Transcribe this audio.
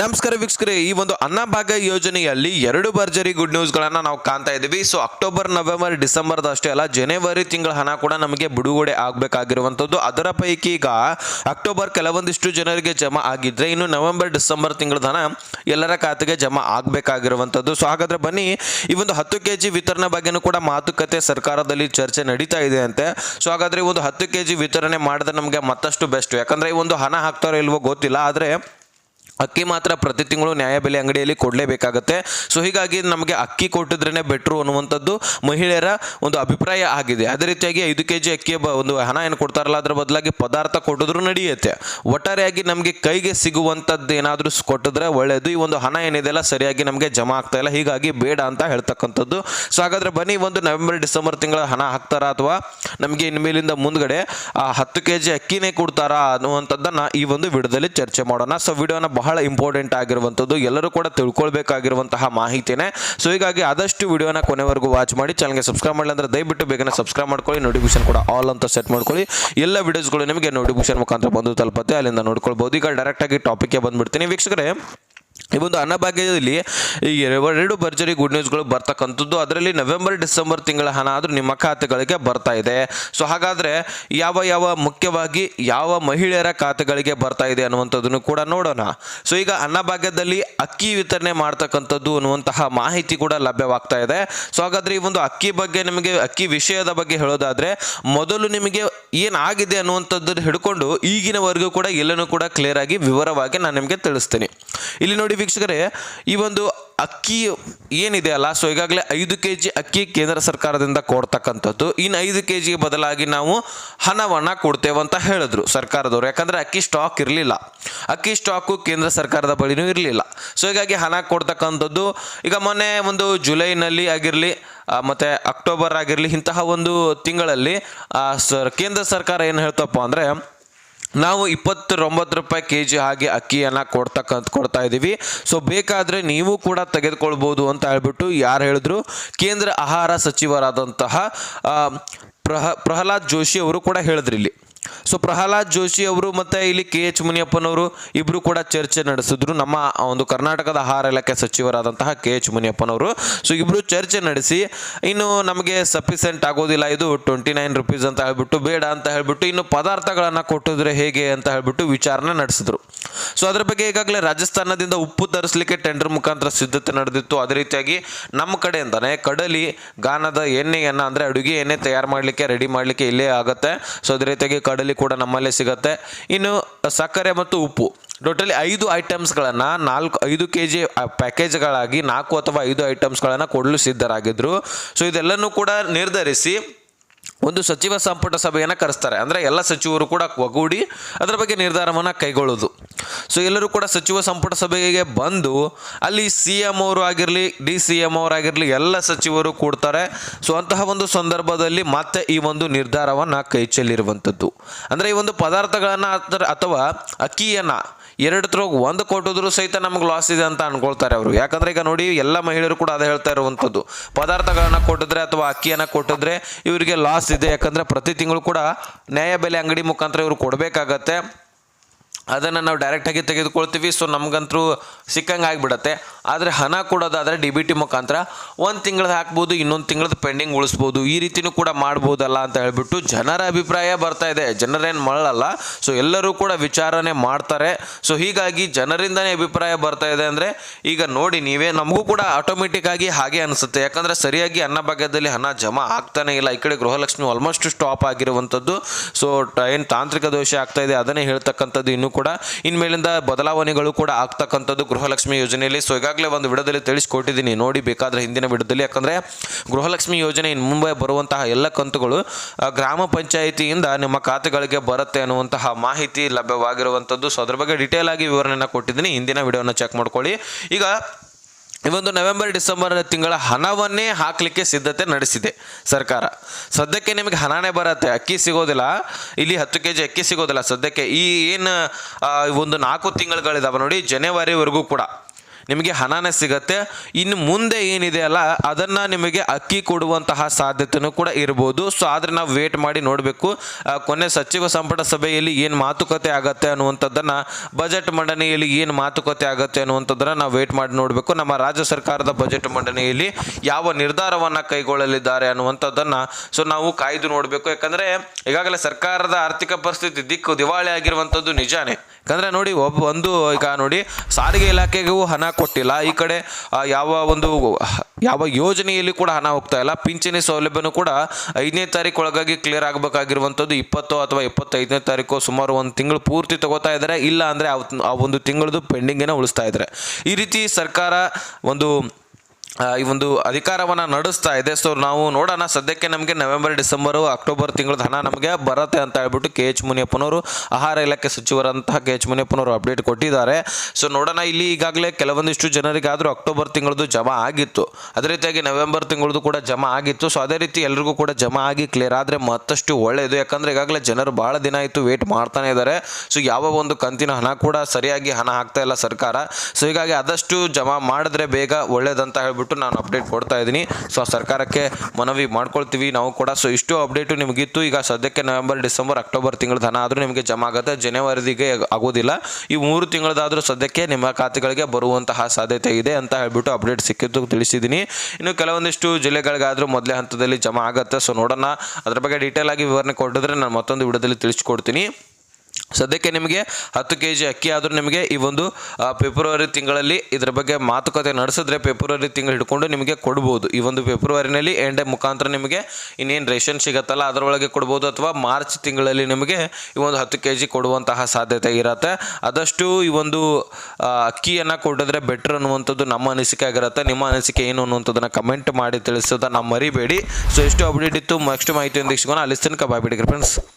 ನಮಸ್ಕಾರ ವೀಕ್ಷಕರೇ, ಈ ಒಂದು ಅನ್ನಭಾಗ್ಯ ಯೋಜನೆಯಲ್ಲಿ ಎರಡು ಭರ್ಜರಿ ಗುಡ್ ನ್ಯೂಸ್ಗಳನ್ನು ನಾವು ಕಾಣ್ತಾ ಇದ್ದೀವಿ. ಸೊ ಅಕ್ಟೋಬರ್ ನವೆಂಬರ್ ಡಿಸೆಂಬರ್ದ ಅಷ್ಟೇ ಅಲ್ಲ ಜನವರಿ ತಿಂಗಳ ಹಣ ಕೂಡ ನಮಗೆ ಬಿಡುಗಡೆ ಆಗಬೇಕಾಗಿರುವಂಥದ್ದು. ಅದರ ಪೈಕಿ ಈಗ ಅಕ್ಟೋಬರ್ ಕೆಲವೊಂದಿಷ್ಟು ಜನರಿಗೆ ಜಮಾ ಆಗಿದ್ರೆ, ಇನ್ನು ನವೆಂಬರ್ ಡಿಸೆಂಬರ್ ತಿಂಗಳ ಹಣ ಎಲ್ಲರ ಖಾತೆಗೆ ಜಮಾ ಆಗಬೇಕಾಗಿರುವಂಥದ್ದು. ಸೊ ಹಾಗಾದ್ರೆ ಬನ್ನಿ, ಈ ಒಂದು ಹತ್ತು ಕೆ ಜಿ ವಿತರಣೆ ಬಗ್ಗೆನೂ ಕೂಡ ಮಾತುಕತೆ ಸರ್ಕಾರದಲ್ಲಿ ಚರ್ಚೆ ನಡೀತಾ ಇದೆ ಅಂತೆ. ಸೊ ಹಾಗಾದ್ರೆ ಈ ಒಂದು ಹತ್ತು ಕೆ ಜಿ ವಿತರಣೆ ಮಾಡಿದ್ರೆ ನಮಗೆ ಮತ್ತಷ್ಟು ಬೆಸ್ಟ್ ಯಾಕಂದ್ರೆ ಈ ಒಂದು ಹಣ ಹಾಕ್ತಾರೋ ಇಲ್ವೋ ಗೊತ್ತಿಲ್ಲ, ಆದರೆ ಅಕ್ಕಿ ಮಾತ್ರ ಪ್ರತಿ ತಿಂಗಳು ನ್ಯಾಯಬೆಲೆ ಅಂಗಡಿಯಲ್ಲಿ ಕೊಡಲೇಬೇಕಾಗತ್ತೆ. ಸೊ ಹೀಗಾಗಿ ನಮಗೆ ಅಕ್ಕಿ ಕೊಟ್ಟಿದ್ರೇ ಬೆಟ್ರು ಅನ್ನುವಂಥದ್ದು ಮಹಿಳೆಯರ ಒಂದು ಅಭಿಪ್ರಾಯ ಆಗಿದೆ. ಅದೇ ರೀತಿಯಾಗಿ ಐದು ಕೆ ಜಿ ಅಕ್ಕಿಯ ಒಂದು ಹಣ ಏನು ಕೊಡ್ತಾರಲ್ಲ, ಅದರ ಬದಲಾಗಿ ಪದಾರ್ಥ ಕೊಟ್ಟಿದ್ರು ನಡೆಯುತ್ತೆ. ಒಟ್ಟಾರೆಯಾಗಿ ನಮಗೆ ಕೈಗೆ ಸಿಗುವಂಥದ್ದು ಏನಾದರೂ ಕೊಟ್ಟಿದ್ರೆ ಒಳ್ಳೆಯದು ಈ ಒಂದು ಹಣ ಏನಿದೆಯಲ್ಲ ಸರಿಯಾಗಿ ನಮಗೆ ಜಮಾ ಆಗ್ತಾ ಇಲ್ಲ. ಹೀಗಾಗಿ ಬೇಡ ಅಂತ ಹೇಳ್ತಕ್ಕಂಥದ್ದು. ಸೊ ಹಾಗಾದ್ರೆ ಬನ್ನಿ, ಒಂದು ನವೆಂಬರ್, ಡಿಸೆಂಬರ್ ತಿಂಗಳ ಹಣ ಹಾಕ್ತಾರಾ ಅಥವಾ ನಮಗೆ ಇನ್ಮೇಲಿಂದ ಮುಂದ್ಗಡೆ ಆ ಹತ್ತು ಕೆ ಜಿ ಅಕ್ಕಿನೇ ಕೊಡ್ತಾರಾ ಅನ್ನುವಂಥದ್ದನ್ನು ಈ ಒಂದು ವಿಡಿಯೋದಲ್ಲಿ ಚರ್ಚೆ ಮಾಡೋಣ. ಸೊ ವಿಡಿಯೋನ ಬಹಳ ಇಂಪಾರ್ಟೆಂಟ್ ಆಗಿರುವಂಥದ್ದು. ಎಲ್ಲರೂ ಕೂಡ ತಿಳ್ಕೊಳ್ಬೇಕಾಗಿರುವಂತಹ ಮಾಹಿತಿನೇ. ಸೊ ಹೀಗಾಗಿ ಆದಷ್ಟು ವಿಡಿಯೋನ ಕೊನೆವರೆಗೂ ವಾಚ್ ಮಾಡಿ ಚಾನಲ್ಗೆ ಸಬ್ಸ್ಕ್ರೈಬ್ ಮಾಡಲಿ ಅಂದ್ರೆ ದಯವಿಟ್ಟು ಬೇಗನೆ ಸಬ್ಸ್ಕ್ರೈಬ್ ಮಾಡ್ಕೊಳ್ಳಿ ನೋಟಿಫಿಕೇಶನ್ ಕೂಡ ಆಲ್ ಅಂತ ಸೆಟ್ ಮಾಡ್ಕೊಳ್ಳಿ. ಎಲ್ಲ ವಿಡಿಯೋಸ್ಗಳು ನಿಮಗೆ ನೋಟಿಫಿಕೇಶನ್ ಮುಖಾಂತರ ಬಂದು ತಲುಪತ್ತೆ. ಅಲ್ಲಿಂದ ನೋಡ್ಕೊಳ್ಬೋದು. ಈಗ ಡೈರೆಕ್ಟಾಗಿ ಟಾಪಿಕ್ಗೆ ಬಂದ್ಬಿಡ್ತೀನಿ. ವೀಕ್ಷಕರೇ ಈ ಒಂದು ಅನ್ನಭಾಗ್ಯದಲ್ಲಿ ಈ ಎರಡು ಭರ್ಜರಿ ಗುಡ್ ನ್ಯೂಸ್ಗಳು ಬರ್ತಕ್ಕಂಥದ್ದು. ಅದರಲ್ಲಿ ನವೆಂಬರ್ ಡಿಸೆಂಬರ್ ತಿಂಗಳ ಹಣ ಆದರೂ ನಿಮ್ಮ ಖಾತೆಗಳಿಗೆ ಬರ್ತಾ ಇದೆ. ಸೊ ಹಾಗಾದರೆ ಯಾವ ಯಾವ ಮುಖ್ಯವಾಗಿ ಯಾವ ಮಹಿಳೆಯರ ಖಾತೆಗಳಿಗೆ ಬರ್ತಾ ಇದೆ ಅನ್ನುವಂಥದ್ದನ್ನು ಕೂಡ ನೋಡೋಣ. ಸೊ ಈಗ ಅನ್ನಭಾಗ್ಯದಲ್ಲಿ ಅಕ್ಕಿ ವಿತರಣೆ ಮಾಡ್ತಕ್ಕಂಥದ್ದು ಅನ್ನುವಂತಹ ಮಾಹಿತಿ ಕೂಡ ಲಭ್ಯವಾಗ್ತಾ ಇದೆ. ಸೊ ಹಾಗಾದರೆ ಈ ಒಂದು ಅಕ್ಕಿ ಬಗ್ಗೆ ನಿಮಗೆ, ಅಕ್ಕಿ ವಿಷಯದ ಬಗ್ಗೆ ಹೇಳೋದಾದರೆ, ಮೊದಲು ನಿಮಗೆ ಏನಾಗಿದೆ ಅನ್ನುವಂಥದ್ದನ್ನು ಹಿಡ್ಕೊಂಡು ಈಗಿನವರೆಗೂ ಕೂಡ ಎಲ್ಲನೂ ಕೂಡ ಕ್ಲಿಯರ್ ಆಗಿ ವಿವರವಾಗಿ ನಾನು ನಿಮಗೆ ತಿಳಿಸ್ತೀನಿ. ಇಲ್ಲಿ ನೋಡಿ ವೀಕ್ಷಕರೇ, ಈ ಒಂದು ಅಕ್ಕಿ ಏನಿದೆ ಅಲ್ಲ ಸೊ ಈಗಾಗಲೇ ಐದು ಕೆ ಜಿ ಅಕ್ಕಿ ಕೇಂದ್ರ ಸರ್ಕಾರದಿಂದ ಕೊಡ್ತಕ್ಕಂಥದ್ದು. ಇನ್ನು ಐದು ಕೆ ಜಿಗೆ ಬದಲಾಗಿ ನಾವು ಹಣವನ್ನು ಕೊಡ್ತೇವೆ ಅಂತ ಹೇಳಿದ್ರು ಸರ್ಕಾರದವರು. ಯಾಕಂದರೆ ಅಕ್ಕಿ ಸ್ಟಾಕ್ ಇರಲಿಲ್ಲ. ಅಕ್ಕಿ ಸ್ಟಾಕು ಕೇಂದ್ರ ಸರ್ಕಾರದ ಬಳಿನೂ ಇರಲಿಲ್ಲ. ಸೊ ಹೀಗಾಗಿ ಹಣ ಕೊಡ್ತಕ್ಕಂಥದ್ದು, ಈಗ ಮೊನ್ನೆ ಒಂದು ಜುಲೈನಲ್ಲಿ ಆಗಿರಲಿ ಮತ್ತು ಅಕ್ಟೋಬರ್ ಆಗಿರಲಿ ಇಂತಹ ಒಂದು ತಿಂಗಳಲ್ಲಿ ಕೇಂದ್ರ ಸರ್ಕಾರ ಏನು ಹೇಳ್ತಪ್ಪ ಅಂದರೆ ನಾವು ಇಪ್ಪತ್ತೊಂಬತ್ತು ರೂಪಾಯಿ ಕೆ ಜಿ ಹಾಗೆ ಅಕ್ಕಿಯನ್ನು ಕೊಡ್ತಕ್ಕಂಥ ಕೊಡ್ತಾ ಇದ್ದೀವಿ. ಸೊ ಬೇಕಾದರೆ ನೀವು ಕೂಡ ತೆಗೆದುಕೊಳ್ಬೋದು ಅಂತ ಹೇಳ್ಬಿಟ್ಟು ಯಾರು ಹೇಳಿದ್ರು? ಕೇಂದ್ರ ಆಹಾರ ಸಚಿವರಾದಂತಹ ಪ್ರಹ, ಪ್ರಹ್ಲಾದ್ ಜೋಶಿ ಅವರು ಕೂಡ ಹೇಳಿದ್ರಿ ಇಲ್ಲಿ. ಸೊ ಪ್ರಹ್ಲಾದ್ ಜೋಶಿ ಅವರು ಮತ್ತು ಇಲ್ಲಿ ಕೆ ಎಚ್ ಮುನಿಯಪ್ಪನವರು ಇಬ್ಬರು ಕೂಡ ಚರ್ಚೆ ನಡೆಸಿದ್ರು. ನಮ್ಮ ಒಂದು ಕರ್ನಾಟಕದ ಆಹಾರ ಇಲಾಖೆ ಸಚಿವರಾದಂತಹ ಕೆ ಎಚ್ ಮುನಿಯಪ್ಪನವರು ಸೊ ಇಬ್ಬರು ಚರ್ಚೆ ನಡೆಸಿ, ಇನ್ನು ನಮಗೆ ಸಫಿಸೆಂಟ್ ಆಗೋದಿಲ್ಲ. ಇದು ಟ್ವೆಂಟಿ ನೈನ್ ರುಪೀಸ್ ಅಂತ ಹೇಳ್ಬಿಟ್ಟು, ಬೇಡ ಅಂತ ಹೇಳ್ಬಿಟ್ಟು, ಇನ್ನು ಪದಾರ್ಥಗಳನ್ನು ಕೊಟ್ಟಿದ್ರೆ ಹೇಗೆ ಅಂತ ಹೇಳ್ಬಿಟ್ಟು ವಿಚಾರಣೆ ನಡೆಸಿದ್ರು. ಸೊ ಅದರ ಬಗ್ಗೆ ಈಗಾಗಲೇ ರಾಜಸ್ಥಾನದಿಂದ ಉಪ್ಪು ತರಿಸಲಿಕ್ಕೆ ಟೆಂಡರ್ ಮುಖಾಂತರ ಸಿದ್ಧತೆ ನಡೆದಿತ್ತು. ಅದೇ ರೀತಿಯಾಗಿ ನಮ್ಮ ಕಡೆಯಿಂದನೇ ಕಡಲಿ, ಗಾನದ ಎಣ್ಣೆಯನ್ನು ಅಂದರೆ ಅಡುಗೆ ಎಣ್ಣೆ ತಯಾರು ಮಾಡಲಿಕ್ಕೆ ರೆಡಿ ಮಾಡಲಿಕ್ಕೆ ಇಲ್ಲೇ ಆಗುತ್ತೆ. ಸೊ ಅದೇ ರೀತಿಯಾಗಿ ಕಡಲಿ ಕೂಡ ನಮ್ಮಲ್ಲೇ ಸಿಗುತ್ತೆ. ಇನ್ನು ಸಕ್ಕರೆ ಮತ್ತು ಉಪ್ಪು. ಟೋಟಲಿ ಐದು ಐಟಮ್ಸ್ಗಳನ್ನು ನಾಲ್ಕು, ಐದು ಕೆ ಜಿ ಪ್ಯಾಕೇಜ್ಗಳಾಗಿ ನಾಲ್ಕು ಅಥವಾ ಐದು ಐಟಮ್ಸ್ಗಳನ್ನು ಕೊಡಲು ಸಿದ್ಧರಾಗಿದ್ದರು ಸೊ, ಇದೆಲ್ಲನೂ ಕೂಡ ನಿರ್ಧರಿಸಿ ಒಂದು ಸಚಿವ ಸಂಪುಟ ಸಭೆಯನ್ನು ಕರೆಸ್ತಾರೆ. ಅಂದರೆ ಎಲ್ಲ ಸಚಿವರು ಕೂಡ ಒಗ್ಗೂಡಿ ಅದರ ಬಗ್ಗೆ ನಿರ್ಧಾರವನ್ನು ಕೈಗೊಳ್ಳೋದು. ಸೊ ಎಲ್ಲರೂ ಕೂಡ ಸಚಿವ ಸಂಪುಟ ಸಭೆಗೆ ಬಂದು ಅಲ್ಲಿ ಸಿ ಎಂ ಅವರು ಆಗಿರಲಿ ಡಿ ಸಿ ಎಂ ಅವರಾಗಿರಲಿ ಎಲ್ಲ ಸಚಿವರು ಕೂಡ್ತಾರೆ. ಸೊ ಅಂತಹ ಒಂದು ಸಂದರ್ಭದಲ್ಲಿ ಮತ್ತೆ ಈ ಒಂದು ನಿರ್ಧಾರವನ್ನು ಕೈ ಚೆಲ್ಲಿರುವಂಥದ್ದು. ಅಂದರೆ ಈ ಒಂದು ಪದಾರ್ಥಗಳನ್ನು ಅಥವಾ ಅಕ್ಕಿಯನ್ನು ಎರಡು ಒಂದು ಕೊಟ್ಟಿದ್ರು ಸಹಿತ ನಮ್ಗೆ ಲಾಸ್ ಇದೆ ಅಂತ ಅನ್ಕೊಳ್ತಾರೆ ಅವರು. ಯಾಕಂದ್ರೆ ಈಗ ನೋಡಿ, ಎಲ್ಲ ಮಹಿಳೆಯರು ಕೂಡ ಅದೇ ಹೇಳ್ತಾ ಇರುವಂಥದ್ದು. ಪದಾರ್ಥಗಳನ್ನ ಕೊಟ್ಟಿದ್ರೆ ಅಥವಾ ಅಕ್ಕಿಯನ್ನು ಕೊಟ್ಟಿದ್ರೆ ಇವರಿಗೆ ಲಾಸ್ ಇದೆ. ಯಾಕಂದ್ರೆ ಪ್ರತಿ ತಿಂಗಳು ಕೂಡ ನ್ಯಾಯಬೆಲೆ ಅಂಗಡಿ ಮುಖಾಂತರ ಇವರು ಕೊಡಬೇಕಾಗತ್ತೆ. ಅದನ್ನು ನಾವು ಡೈರೆಕ್ಟಾಗಿ ತೆಗೆದುಕೊಳ್ತೀವಿ. ಸೊ ನಮಗಂತೂ ಸಿಕ್ಕಂಗೆ ಆಗಿಬಿಡತ್ತೆ. ಆದರೆ ಹಣ ಕೊಡೋದಾದರೆ ಡಿ ಬಿ ಟಿ ಮುಖಾಂತರ ಒಂದು ತಿಂಗಳದ್ದು ಹಾಕ್ಬೋದು, ಇನ್ನೊಂದು ತಿಂಗಳದ್ದು ಪೆಂಡಿಂಗ್ ಉಳಿಸ್ಬೋದು. ಈ ರೀತಿನೂ ಕೂಡ ಮಾಡ್ಬೋದಲ್ಲ ಅಂತ ಹೇಳಿಬಿಟ್ಟು ಜನರ ಅಭಿಪ್ರಾಯ ಬರ್ತಾ ಇದೆ. ಜನರೇನು ಮಾಡಲ್ಲ ಸೊ ಎಲ್ಲರೂ ಕೂಡ ವಿಚಾರಣೆ ಮಾಡ್ತಾರೆ. ಸೊ ಹೀಗಾಗಿ ಜನರಿಂದನೇ ಅಭಿಪ್ರಾಯ ಬರ್ತಾ ಇದೆ ಅಂದರೆ ಈಗ ನೋಡಿ, ನೀವೇ ನಮಗೂ ಕೂಡ ಆಟೋಮೆಟಿಕ್ ಆಗಿ ಹಾಗೆ ಅನಿಸುತ್ತೆ. ಯಾಕಂದರೆ ಸರಿಯಾಗಿ ಅನ್ನಭಾಗ್ಯದಲ್ಲಿ ಹಣ ಜಮಾ ಆಗ್ತಾನೆ ಇಲ್ಲ. ಈ ಕಡೆ ಗೃಹಲಕ್ಷ್ಮಿ ಆಲ್ಮೋಸ್ಟ್ ಸ್ಟಾಪ್ ಆಗಿರುವಂಥದ್ದು. ಸೊ ಏನು ತಾಂತ್ರಿಕ ದೋಷ ಆಗ್ತಾ ಇದೆ ಅದನ್ನೇ ಹೇಳ್ತಕ್ಕಂಥದ್ದು ಇನ್ನೂ ಕೂಡ ಇನ್ಮೇಲಿಂದ ಬದಲಾವಣೆಗಳು ಕೂಡ ಆಗ್ತಕ್ಕಂಥದ್ದು ಗೃಹಲಕ್ಷ್ಮಿ ಯೋಜನೆಯಲ್ಲಿ. ಸೊ ಈಗಾಗಲೇ ಒಂದು ವಿಡದಲ್ಲಿ ತಿಳಿಸ್ಕೊಟ್ಟಿದ್ದೀನಿ. ನೋಡಿ ಬೇಕಾದರೆ ಹಿಂದಿನ ವಿಡದಲ್ಲಿ. ಯಾಕಂದರೆ ಗೃಹಲಕ್ಷ್ಮಿ ಯೋಜನೆ ಇನ್ನು ಮುಂಬೈ ಬರುವಂತಹ ಎಲ್ಲ ಕಂತುಗಳು ಗ್ರಾಮ ಪಂಚಾಯಿತಿಯಿಂದ ನಿಮ್ಮ ಖಾತೆಗಳಿಗೆ ಬರುತ್ತೆ ಅನ್ನುವಂತಹ ಮಾಹಿತಿ ಲಭ್ಯವಾಗಿರುವಂಥದ್ದು. ಸೊ ಅದ್ರ ಬಗ್ಗೆ ಡೀಟೇಲ್ ಆಗಿ ವಿವರಣೆಯನ್ನು ಕೊಟ್ಟಿದ್ದೀನಿ. ಹಿಂದಿನ ವಿಡಿಯೋನ ಚೆಕ್ ಮಾಡ್ಕೊಳ್ಳಿ. ಈಗ ಈ ಒಂದು ನವೆಂಬರ್, ಡಿಸೆಂಬರ್ ತಿಂಗಳ ಹಣವನ್ನೇ ಹಾಕಲಿಕ್ಕೆ ಸಿದ್ಧತೆ ನಡೆಸಿದೆ ಸರ್ಕಾರ. ಸದ್ಯಕ್ಕೆ ನಿಮಗೆ ಹಣನೇ ಬರುತ್ತೆ, ಅಕ್ಕಿ ಸಿಗೋದಿಲ್ಲ, ಇಲ್ಲಿ ಹತ್ತು ಕೆ ಜಿ ಅಕ್ಕಿ ಸಿಗೋದಿಲ್ಲ. ಸದ್ಯಕ್ಕೆ ಈ ಏನು ಒಂದು ನಾಲ್ಕು ತಿಂಗಳುಗಳಿದಾವೆ ನೋಡಿ, ಜನವರಿವರೆಗೂ ಕೂಡ. ನಿಮಗೆ ಹಣನೇ ಸಿಗತ್ತೆ. ಇನ್ನು ಮುಂದೆ ಏನಿದೆ ಅಲ್ಲ, ಅದನ್ನ ನಿಮಗೆ ಅಕ್ಕಿ ಕೊಡುವಂತಹ ಸಾಧ್ಯತೆನೂ ಕೂಡ ಇರ್ಬೋದು. ಸೊ ಆದ್ರೆ ನಾವು ವೇಟ್ ಮಾಡಿ ನೋಡಬೇಕು. ಕೊನೆ ಸಚಿವ ಸಂಪುಟ ಸಭೆಯಲ್ಲಿ ಏನು ಮಾತುಕತೆ ಆಗತ್ತೆ ಅನ್ನುವಂಥದ್ದನ್ನ, ಬಜೆಟ್ ಮಂಡನೆಯಲ್ಲಿ ಏನು ಮಾತುಕತೆ ಆಗತ್ತೆ ಅನ್ನುವಂಥದ್ದನ್ನ ನಾವು ವೇಟ್ ಮಾಡಿ ನೋಡಬೇಕು. ನಮ್ಮ ರಾಜ್ಯ ಸರ್ಕಾರದ ಬಜೆಟ್ ಮಂಡನೆಯಲ್ಲಿ ಯಾವ ನಿರ್ಧಾರವನ್ನ ಕೈಗೊಳ್ಳಲಿದ್ದಾರೆ ಅನ್ನುವಂಥದ್ದನ್ನ ಸೊ ನಾವು ಕಾಯ್ದು ನೋಡಬೇಕು. ಯಾಕಂದ್ರೆ, ಈಗಾಗಲೇ ಸರ್ಕಾರದ ಆರ್ಥಿಕ ಪರಿಸ್ಥಿತಿ ದಿಕ್ಕು ದಿವಾಳಿ ಆಗಿರುವಂಥದ್ದು ನಿಜಾನೇ. ಯಾಕಂದ್ರೆ ನೋಡಿ, ಒಬ್ಬ ಒಂದು, ಈಗ ನೋಡಿ, ಸಾರಿಗೆ ಇಲಾಖೆಗೂ ಹಣ ಕೊಟ್ಟಿಲ್ಲ. ಈ ಕಡೆ ಯಾವ ಒಂದು, ಯಾವ ಯೋಜನೆಯಲ್ಲಿ ಕೂಡ ಹಣ ಹೋಗ್ತಾ ಇಲ್ಲ. ಪಿಂಚಣಿ ಸೌಲಭ್ಯನೂ ಕೂಡ ಐದನೇ ತಾರೀಕು ಒಳಗಾಗಿ ಕ್ಲಿಯರ್ ಆಗಬೇಕಾಗಿರುವಂಥದ್ದು ಇಪ್ಪತ್ತು ಅಥವಾ ಇಪ್ಪತ್ತೈದನೇ ತಾರೀಕು ಸುಮಾರು ಒಂದು ತಿಂಗಳು ಪೂರ್ತಿ ತಗೋತಾ ಇದ್ದಾರೆ. ಇಲ್ಲ ಅಂದರೆ ಆ ಒಂದು ತಿಂಗಳದು ಪೆಂಡಿಂಗೇನೆ ಉಳಿಸ್ತಾ ಇದ್ದಾರೆ. ಈ ರೀತಿ ಸರ್ಕಾರ ಒಂದು ಈ ಒಂದು ಅಧಿಕಾರವನ್ನು ನಡೆಸ್ತಾ ಇದೆ. ಸೊ ನಾವು ನೋಡೋಣ. ಸದ್ಯಕ್ಕೆ ನಮಗೆ ನವೆಂಬರ್, ಡಿಸೆಂಬರು, ಅಕ್ಟೋಬರ್ ತಿಂಗಳ ಹಣ ನಮಗೆ ಬರುತ್ತೆ ಅಂತ ಹೇಳ್ಬಿಟ್ಟು ಕೆ ಎಚ್ ಮುನಿಯಪ್ಪನವರು, ಆಹಾರ ಇಲಾಖೆ ಸಚಿವರಂತಹ ಕೆ ಎಚ್ ಮುನಿಯಪ್ಪನವರು ಅಪ್ಡೇಟ್ ಕೊಟ್ಟಿದ್ದಾರೆ. ಸೊ ನೋಡೋಣ. ಇಲ್ಲಿ ಈಗಾಗಲೇ ಕೆಲವೊಂದಿಷ್ಟು ಜನರಿಗಾದರೂ ಅಕ್ಟೋಬರ್ ತಿಂಗಳದು ಜಮಾ ಆಗಿತ್ತು. ಅದೇ ರೀತಿಯಾಗಿ ನವೆಂಬರ್ ತಿಂಗಳದು ಕೂಡ ಜಮಾ ಆಗಿತ್ತು. ಸೊ ಅದೇ ರೀತಿ ಎಲ್ರಿಗೂ ಕೂಡ ಜಮಾ ಆಗಿ ಕ್ಲಿಯರ್ ಆದರೆ ಮತ್ತಷ್ಟು ಒಳ್ಳೆಯದು ಯಾಕಂದರೆ ಈಗಾಗಲೇ ಜನರು ಭಾಳ ದಿನ ಆಯಿತು ವೇಟ್ ಮಾಡ್ತಾನೆ ಇದ್ದಾರೆ ಸೊ ಯಾವ ಒಂದು ಕಂತಿನ ಹಣ ಕೂಡ ಸರಿಯಾಗಿ ಹಣ ಹಾಕ್ತಾ ಇಲ್ಲ ಸರ್ಕಾರ. ಸೊ ಹೀಗಾಗಿ ಆದಷ್ಟು ಜಮಾ ಮಾಡಿದ್ರೆ ಬೇಗ ಒಳ್ಳೆಯದಂತ ಹೇಳ್ಬಿಟ್ಟು ನಾನು ಅಪ್ಡೇಟ್ ಕೊಡ್ತಾ ಇದ್ದೀನಿ. ಸೊ ಸರ್ಕಾರಕ್ಕೆ ಮನವಿ ಮಾಡ್ಕೊಳ್ತೀವಿ. ನಾವು ಕೂಡ ಸೊ ಇಷ್ಟು ಅಪ್ಡೇಟು ನಿಮಗಿತ್ತು. ಈಗ ಸದ್ಯಕ್ಕೆ ನವೆಂಬರ್, ಡಿಸೆಂಬರ್, ಅಕ್ಟೋಬರ್ ತಿಂಗಳ ಹಣ ಆದರೂ ನಿಮಗೆ ಜಮಾ ಆಗುತ್ತೆ. ಜನವರಿಗೆ ಆಗೋದಿಲ್ಲ. ಈ ಮೂರು ತಿಂಗಳದಾದರೂ ಸದ್ಯಕ್ಕೆ ನಿಮ್ಮ ಖಾತೆಗಳಿಗೆ ಬರುವಂತಹ ಸಾಧ್ಯತೆ ಇದೆ ಅಂತ ಹೇಳ್ಬಿಟ್ಟು ಅಪ್ಡೇಟ್ ಸಿಕ್ಕಿದ್ದು ತಿಳಿಸಿದ್ದೀನಿ. ಇನ್ನು ಕೆಲವೊಂದಿಷ್ಟು ಜಿಲ್ಲೆಗಳಿಗಾದರೂ ಮೊದಲೇ ಹಂತದಲ್ಲಿ ಜಮಾ ಆಗುತ್ತೆ. ಸೊ ನೋಡೋಣ. ಅದ್ರ ಬಗ್ಗೆ ಡೀಟೇಲ್ ಆಗಿ ವಿವರಣೆ ಕೊಟ್ಟಿದ್ರೆ ನಾನು ಮತ್ತೊಂದು ವಿಡಿಯೋದಲ್ಲಿ ತಿಳಿಸ್ಕೊಡ್ತೀನಿ. ಸದ್ಯಕ್ಕೆ ನಿಮಗೆ ಹತ್ತು ಕೆ ಜಿ ಅಕ್ಕಿ ಆದರೂ ನಿಮಗೆ ಈ ಒಂದು ಫೆಬ್ರವರಿ ತಿಂಗಳಲ್ಲಿ ಇದರ ಬಗ್ಗೆ ಮಾತುಕತೆ ನಡೆಸಿದ್ರೆ ಫೆಬ್ರವರಿ ತಿಂಗಳು ಹಿಡ್ಕೊಂಡು ನಿಮಗೆ ಕೊಡ್ಬೋದು. ಈ ಒಂದು ಫೆಬ್ರವರಿನಲ್ಲಿ ಎಂಡೆ ಮುಖಾಂತರ ನಿಮಗೆ ಇನ್ನೇನು ರೇಷನ್ ಸಿಗತ್ತಲ್ಲ, ಅದರೊಳಗೆ ಕೊಡ್ಬೋದು ಅಥವಾ ಮಾರ್ಚ್ ತಿಂಗಳಲ್ಲಿ ನಿಮಗೆ ಈ ಒಂದು ಹತ್ತು ಕೆ ಜಿ ಕೊಡುವಂತಹ ಸಾಧ್ಯತೆ ಇರುತ್ತೆ. ಆದಷ್ಟು ಈ ಒಂದು ಅಕ್ಕಿಯನ್ನು ಕೊಟ್ಟಿದ್ರೆ ಬೆಟ್ರ್ ಅನ್ನುವಂಥದ್ದು ನಮ್ಮ ಅನಿಸಿಕೆ ಆಗಿರುತ್ತೆ. ನಿಮ್ಮ ಅನಿಸಿಕೆ ಏನು ಅನ್ನುವಂಥದ್ದನ್ನು ಕಮೆಂಟ್ ಮಾಡಿ ತಿಳಿಸೋದನ್ನು ಮರಿಬೇಡಿ. ಸೊ ಎಷ್ಟು ಅಪ್ಡೇಟ್ ಇತ್ತು ನೆಕ್ಸ್ಟ್ ಮಾಹಿತಿಯೊಂದಿಗೆ ಸಿಗೋಣ. ಅಲ್ಲಿ ತನಕ ಬಾಯ್ ಬಿಡಿ ಫ್ರೆಂಡ್ಸ್